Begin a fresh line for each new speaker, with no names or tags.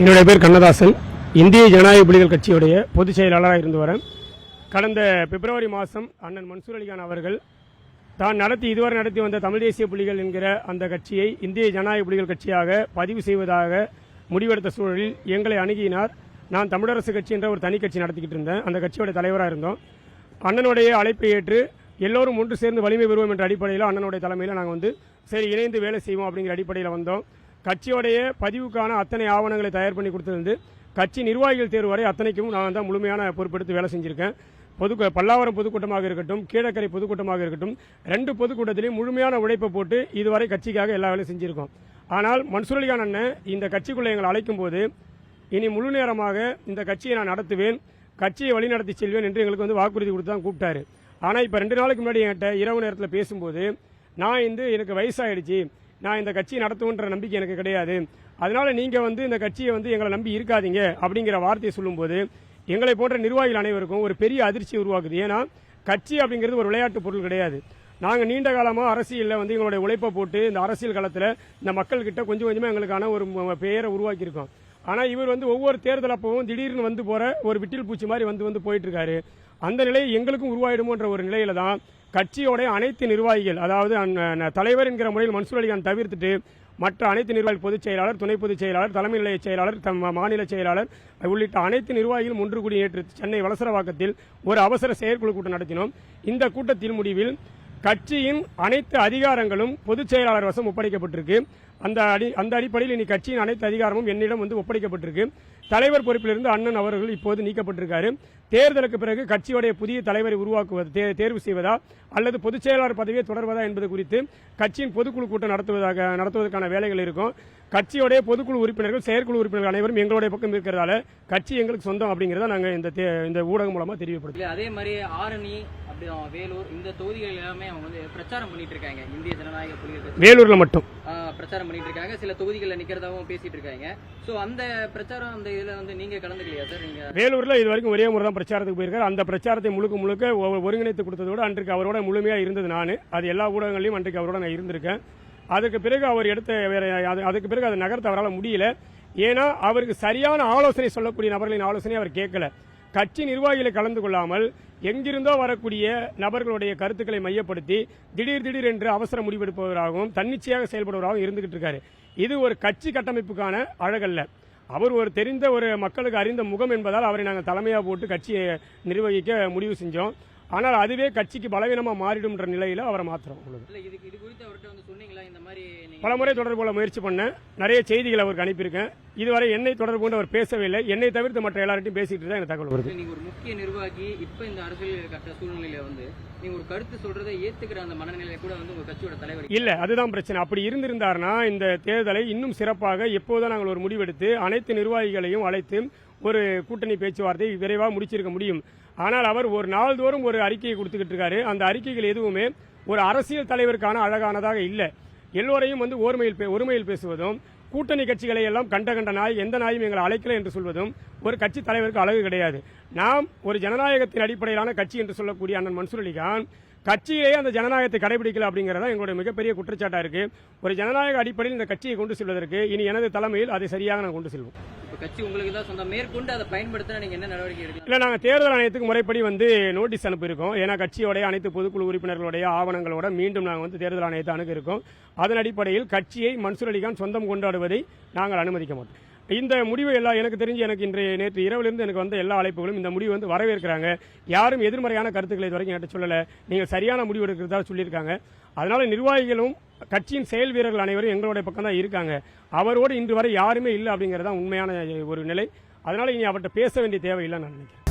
என்னுடைய பேர் கண்ணதாசன். இந்திய ஜனநாயக புலிகள் கட்சியுடைய பொதுச் செயலாளராக இருந்து வரேன். கடந்த பிப்ரவரி மாதம் அண்ணன் மன்சூர் அலிகான் அவர்கள் தான் நடத்தி இதுவரை நடத்தி வந்த தமிழ் தேசிய புலிகள் என்கிற அந்த கட்சியை இந்திய ஜனநாயக புலிகள் கட்சியாக பதிவு செய்வதாக முடிவெடுத்த சூழலில் எங்களை அணுகினார். நான் தமிழரசு கட்சி என்ற ஒரு தனி கட்சி நடத்திக்கிட்டு இருந்தேன். அந்த கட்சியோட தலைவராக இருந்தோம். அண்ணனுடைய அழைப்பை ஏற்று எல்லோரும் ஒன்று சேர்ந்து வலிமை பெறுவோம் என்ற அடிப்படையில் அண்ணனுடைய தலைமையில் நாங்கள் வந்து சரி இணைந்து வேலை செய்வோம் அப்படிங்கிற அடிப்படையில் வந்தோம். கட்சியோடைய பதிவுக்கான அத்தனை ஆவணங்களை தயார் பண்ணி கொடுத்தது கட்சி நிர்வாகிகள் தேர்வு வரை அத்தனைக்கும் நான் தான் முழுமையான பொறுப்பெடுத்து வேலை செஞ்சிருக்கேன். பொது பல்லாவரம் பொதுக்கூட்டமாக இருக்கட்டும் கீழக்கரை பொதுக்கூட்டமாக இருக்கட்டும் ரெண்டு பொதுக்கூட்டத்திலையும் முழுமையான உழைப்பை போட்டு இதுவரை கட்சிக்காக எல்லா வேலையும் செஞ்சிருக்கோம். ஆனால் மன்சூர் அலிகான் அண்ணன் இந்த கட்சிக்குள்ளே எங்களை அழைக்கும் போது இனி முழு நேரமாக இந்த கட்சியை நான் நடத்துவேன் கட்சியை வழிநடத்தி செல்வேன் என்று எங்களுக்கு வந்து வாக்குறுதி கொடுத்து தான் கூப்பிட்டாரு. ஆனால் இப்போ ரெண்டு நாளுக்கு முன்னாடி என்கிட்ட இரவு நேரத்தில் பேசும்போது நான் வந்து எனக்கு வயசாகிடுச்சு நான் இந்த கட்சியை நடத்துவேன்ற நம்பிக்கை எனக்கு கிடையாது. அதனால நீங்கள் வந்து இந்த கட்சியை வந்து எங்களை நம்பி இருக்காதீங்க அப்படிங்கிற வார்த்தையை சொல்லும்போது எங்களை போன்ற நிர்வாகிகள் அனைவருக்கும் ஒரு பெரிய அதிர்ச்சி உருவாக்குது. ஏன்னா கட்சி அப்படிங்கிறது ஒரு விளையாட்டு பொருள் கிடையாது. நாங்கள் நீண்ட காலமாக அரசியலில் வந்து எங்களுடைய உழைப்பை போட்டு இந்த அரசியல் காலத்தில் இந்த மக்கள்கிட்ட கொஞ்சம் கொஞ்சமாக எங்களுக்கான ஒரு பெயரை உருவாக்கியிருக்கோம். ஆனால் இவர் வந்து ஒவ்வொரு தேர்தல் அப்பவும் திடீர்னு வந்து போகிற ஒரு விட்டில் பூச்சி மாதிரி வந்து வந்து போயிட்டு இருக்காரு. அந்த நிலை எங்களுக்கும் உருவாயிடுமோன்ற ஒரு நிலையில தான் கட்சியோட அனைத்து நிர்வாகிகள் அதாவது தலைவர் என்கிற முறையில் மன்சூர் அலிகான் தவிர்த்துட்டு மற்ற அனைத்து நிர்வாகிகள் பொதுச் செயலாளர் துணை பொதுச் செயலாளர் தலைமை நிலைய செயலாளர் தம் மாநில செயலாளர் உள்ளிட்ட அனைத்து நிர்வாகிகளும் ஒன்று கூடி நேற்று சென்னை வலசரவாக்கத்தில் ஒரு அவசர செயற்குழு கூட்டம் நடத்தினோம். இந்த கூட்டத்தின் முடிவில் கட்சியின் அனைத்து அதிகாரங்களும் பொதுச் செயலாளர் வசம் ஒப்படைக்கப்பட்டிருக்கு. அந்த அடி அந்த அடிப்படையில் இனி கட்சியின் அனைத்து அதிகாரமும் என்னிடம் வந்து ஒப்படைக்கப்பட்டிருக்கு. தலைவர் பொறுப்பிலிருந்து அண்ணன் அவர்கள் இப்போது நீக்கப்பட்டிருக்காரு. தேர்தலுக்கு பிறகு கட்சியுடைய புதிய தலைவரை உருவாக்குவது தே- தேர்வு செய்வதா அல்லது பொதுச் செயலாளர் பதவியை தொடர்வதா என்பது குறித்து கட்சியின் பொதுக்குழு கூட்டம் நடத்துவதாக நடத்துவதற்கான வேலைகள் இருக்கும். கட்சியுடைய பொதுக்குழு உறுப்பினர்கள் செயற்குழு உறுப்பினர்கள் அனைவரும் எங்களுடைய பக்கம் இருக்கிறதால கட்சி எங்களுக்கு சொந்தம் அப்படிங்கிறத நாங்கள் இந்த தே- இந்த ஊடகம் மூலமா தெரியப்படுத்தும்
அதே மாதிரி ஆரணி வேலூர் இந்த தொகுதிகள் எல்லாமே அவங்க வந்து பிரச்சாரம் பண்ணிட்டு இருக்காங்க. இந்திய ஜனநாயக புலிகள்
வேலூர்ல மட்டும்.
பிரச்சாரம் பண்ணிட்டு இருக்காங்க. சில தொகுதிகளில் நிக்கிறதாவும் பேசிட்டு இருக்காங்க. சோ அந்த பிரச்சாரம் அந்த இதுல வந்து நீங்க கலந்துக்கலையா சார் நீங்க
வேலூர்ல இது வரைக்கும் ஒரே முறை தான் பிரச்சாரத்துக்கு போயிருக்காரு. அந்த பிரச்சாரத்தை முழுக்க முழுக்க ஒருங்கிணைத்து கொடுத்ததோடு அன்றைக்கு அவரோட முழுமையா இருந்தது நான். அது எல்லா ஊடகங்களையும் அன்றைக்கு அவரோட நான் இருந்திருக்கேன். அதுக்கு பிறகு அவர் எடுத்த வேற அது- அதுக்கு பிறகு அதை நகர்த்த அவரால் முடியல. ஏன்னா அவருக்கு சரியான ஆலோசனை சொல்லக்கூடிய நபர்களின் ஆலோசனை அவர் கேட்கல. கட்சி நிர்வாகிகளை கலந்து கொள்ளாமல் எங்கிருந்தோ வரக்கூடிய நபர்களுடைய கருத்துக்களை மையப்படுத்தி திடீர் திடீர் என்று அவசர முடிவெடுப்பவராகவும் தன்னிச்சையாக செயல்படுவராகவும் இருந்துகிட்டு இருக்காரு. இது ஒரு கட்சி கட்டமைப்புக்கான அழகல்ல. அவர் ஒரு தெரிந்த ஒரு மக்களுக்கு அறிந்த முகம் என்பதால் அவரை நாங்கள் தலைமையாக போட்டு கட்சியை நிர்வகிக்க முடிவு செஞ்சோம். ஆனால் அதுவே கட்சிக்கு பலவீனமாக மாறிடும்ன்ற நிலையில் அவரை மாத்திரம் உங்களுக்கு
இல்ல இதுக்கு இது குறித்து அவர்கிட்ட வந்து சொன்னீங்களா இந்த மாதிரி நீங்க
பல முறை தொடர்பு கொள்ள முயற்சி பண்ணேன். நிறைய செய்திகள் அவருக்கு அனுப்பியிருக்கேன். இதுவரை என்னை தொடர்பு கொண்டு அவர் பேசவே இல்லை என்னை தவிர்த்து மற்ற எல்லார்ட்டையும் பேசிட்டு தான் எனக்கு தகவல் வருது.
நீங்க ஒரு முக்கிய நிர்வாகி இப்ப இந்த அரசியல் கட்ட சூழ்நிலையில வந்து நீங்க ஒரு கருத்து சொல்றதை ஏத்துக்கிற அந்த மனநிலையில கூட வந்து உங்க கட்சியோட தலைவர்
இல்ல. அதுதான் பிரச்சனை. அப்படி இருந்திருந்தாருன்னா இந்த தேர்தலை இன்னும் சிறப்பாக எப்போதும் நாங்கள் ஒரு முடிவெடுத்து அனைத்து நிர்வாகிகளையும் அழைத்து ஒரு கூட்டணி பேச்சுவார்த்தை விரைவாக முடிச்சிருக்க முடியும். ஆனால் அவர் ஒரு நாள்தோறும் ஒரு அறிக்கையை கொடுத்துக்கிட்டு இருக்காரு. அந்த அறிக்கைகள் எதுவுமே ஒரு அரசியல் தலைவருக்கான அழகானதாக இல்லை. எல்லோரையும் வந்து ஒருமையில் பே- ஒருமையில் பேசுவதும் கூட்டணி கட்சிகளை எல்லாம் கண்ட கண்ட நாய் எந்த நாயும் எங்களை அழைக்கல என்று சொல்வதும் ஒரு கட்சி தலைவருக்கு அழகு கிடையாது. நாம் ஒரு ஜனநாயகத்தின் அடிப்படையிலான கட்சி என்று சொல்லக்கூடிய அண்ணன் மன்சூர் அலிகான் கட்சியிலேயே அந்த ஜனநாயகத்தை கடைபிடிக்கல அப்படிங்கறதா எங்களுடைய மிகப்பெரிய குற்றச்சாட்டா இருக்கு. ஒரு ஜனநாயக அடிப்படையில் இந்த கட்சியை கொண்டு செல்வதற்கு இனி எனது தலைமையில் அதை சரியாக நான் கொண்டு செல்வோம்.
கட்சி உங்களுக்கு தான் சொந்தம். மேற்கொண்டு அதை பயன்படுத்தினா நீங்க என்ன நடவடிக்கை எடுக்கலாம்
இல்ல நாங்க தேர்தல் ஆணையத்துக்கு முறைப்படி வந்து நோட்டீஸ் அனுப்பியிருக்கோம். ஏன்னா கட்சியோடைய அனைத்து பொதுக்குழு உறுப்பினர்களுடைய ஆவணங்களோட மீண்டும் நாங்கள் வந்து தேர்தல் ஆணையத்தை அணுகியிருக்கோம். அதன் அடிப்படையில் கட்சியை மன்சூர் அலிகான் சொந்தம் கொண்டாடுவதை நாங்கள் அனுமதிக்க மாட்டோம். இந்த முடிவு எல்லாம் எனக்கு தெரிஞ்சு எனக்கு இன்றைய நேற்று இரவிலிருந்து எனக்கு வந்த எல்லா அழைப்புகளும் இந்த முடிவு வந்து வரவேற்கிறாங்க. யாரும் எதிர்மறையான கருத்துக்களை இது வரைக்கும் என்கிட்ட சொல்லலை. நீங்கள் சரியான முடிவு எடுக்கிறதா சொல்லியிருக்காங்க. அதனால நிர்வாகிகளும் கட்சியின் செயல் வீரர்கள் அனைவரும் எங்களுடைய பக்கம் தான் இருக்காங்க. அவரோடு இன்று வரை யாருமே இல்லை அப்படிங்கிறது தான் உண்மையான ஒரு நிலை. அதனால இனி அவர்கிட்ட பேச வேண்டிய தேவையில்லை நான் நினைக்கிறேன்.